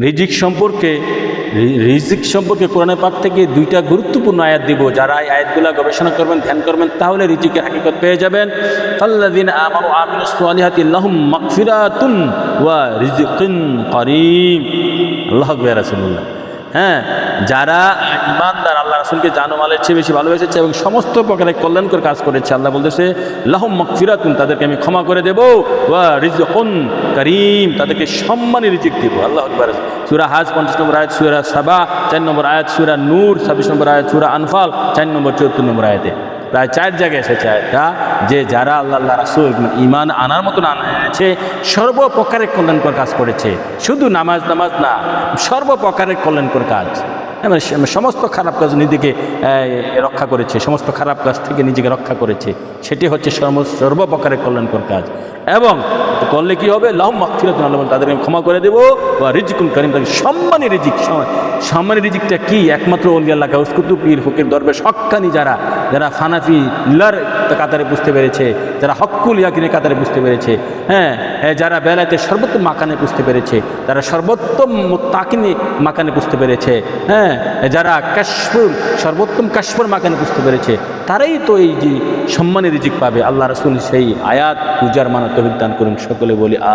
রিজিক সম্পর্কে রিজিক সম্পর্কে কোরআনের পাক থেকে দুইটা গুরুত্বপূর্ণ আয়াত দিব। যারা এই আয়াতগুলো গবেষণা করবেন, ধ্যান করবেন, তাহলে রিজিকের হাকিকত পেয়ে যাবেন। মাগফিরাতুন ওয়া করিম। আল্লাহ হ্যাঁ যারা ইমানদার, আল্লাহ রাসুলকে জানমালের চেয়ে বেশি ভালোবেসেছে এবং সমস্ত প্রকারের কল্যাণকর কাজ করেছে। আল্লাহ বলতেছে, লাহম মকফিরাতুন তাদেরকে আমি ক্ষমা করে দেবো। করিম তাদেরকে সম্মানী রিজিক দেবো। আল্লাহ আকবার। সুরা হাজ পঞ্চাশ নম্বর আয়াত, সুরা সাবা চার নম্বর আয়াত, সুরা নূর ছাব্বিশ নম্বর আয়াত, সুরা আনফাল চার নম্বর চুয়াত্তর নম্বর আয়াতে। প্রায় চার জায়গায় এসেছে আয়াতটা যে যারা আল্লাহ রাসুল ইমান আনার মতন আনা এনেছে সর্বপ্রকারের কল্যাণকর কাজ করেছে। শুধু নামাজ নামাজ না সর্বপ্রকারের কল্যাণকর কাজ। সমস্ত খারাপ কাজ নিজেকে রক্ষা করেছে, সমস্ত খারাপ কাজ থেকে নিজেকে রক্ষা করেছে। সেটি হচ্ছে সর্ব- সর্বপ্রকারের কল্যাণকর কাজ। এবং করলে কি হবে? লাহম মাকফিরাত আল্লাহ তাদেরকে ক্ষমা করে দেবো। বা রিজিকুন করিম তাকে সম্মানী রিজিক, সম- সম্মানী রিজিকটা কি? একমাত্র অলিয়াল্লাহ উস্কুতু পীর ফকির দরবেশ, হক্কানি যারা যারা ফানাফি লার কাতারে বুঝতে পেরেছে, যারা হক্কুল ইয়াকিনের কাতারে বুঝতে পেরেছে হ্যাঁ যারা বেলাতে সর্বোত্তম মাকানে বুঝতে পেরেছে, তারা সর্বোত্তম তাকিনে মাকানে বুঝতে পেরেছে হ্যাঁ যারা কাশ্মীর সর্বোত্তম কাশ্মীর মাকানে বুঝতে পেরেছে, তারাই তো এই যে সম্মানের রিজিক পাবে। আল্লাহ রসুল সেই আয়াত পূজার মানত দান করুন। সকলে বলি আ